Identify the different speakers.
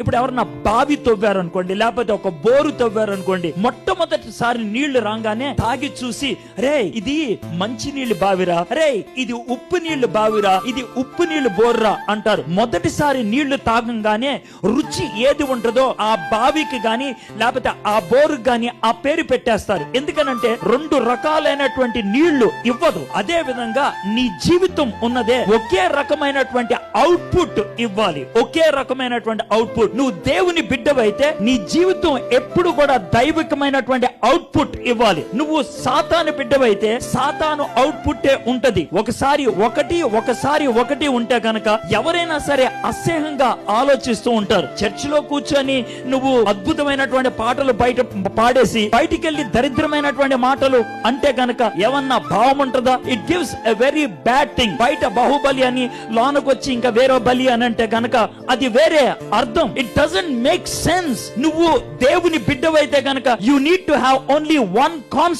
Speaker 1: ఇప్పుడు ఎవరన్నా బావి తవ్వారనుకోండి లేకపోతే ఒక బోరు తవ్వారు అనుకోండి మొట్టమొదటిసారి నీళ్ళు రాగానే తాగి చూసి రే ఇది మంచి నీళ్ళు బావిరా రే ఇది ఉప్పు నీళ్ళు బావిరా ఇది ఉప్పు నీళ్ళు బోర్రా అంటారు. మొదటిసారి నీళ్ళు తాగంగానే రుచి ఏది ఉంటుందో ఆ బావికి గాని లేకపోతే ఆ బోరు గాని ఆ పేరు పెట్టేస్తారు. ఎందుకనంటే రెండు రకాలైనటువంటి నీళ్ళు ఇవ్వదు. అదే విధంగా నీ జీవితం ఉన్నదే ఒకే రకమైనటువంటి అవుట్పుట్ ఇవ్వాలి. ఒకే రకమైనటువంటి అవుట్పుట్ నువ్వు దేవుని బిడ్డవైతే నీ జీవితం ఎప్పుడు కూడా దైవికమైనటువంటి అవుట్పుట్ ఇవ్వాలి. నువ్వు సాతాను బిడ్డవైతే సాతాను అవుట్పుట్టే ఉంటది. ఒకసారి ఒకటి ఒకసారి ఒకటి ఉంటే కనుక ఎవరైనా సరే అసహ్యంగా ఆలోచిస్తూ ఉంటారు. చర్చిలో కూర్చొని నువ్వు అద్భుతమైనటువంటి పాటలు బయట పాడేసి బయటికి వెళ్ళి దరిద్రమైనటువంటి మాటలు అంటే గనక ఏమన్నా భావం ఉంటుందా? It gives a very bad thing బయట బాహుబలి అని లోనకొచ్చి ఇంకా వేరే బలి అని అంటే గనక అది వేరే అర్థం. ఇట్ డజంట్ మేక్ సెన్స్ నువ్వు దేవుని బిడ్డవైతే గనక you need to have Now only one concept.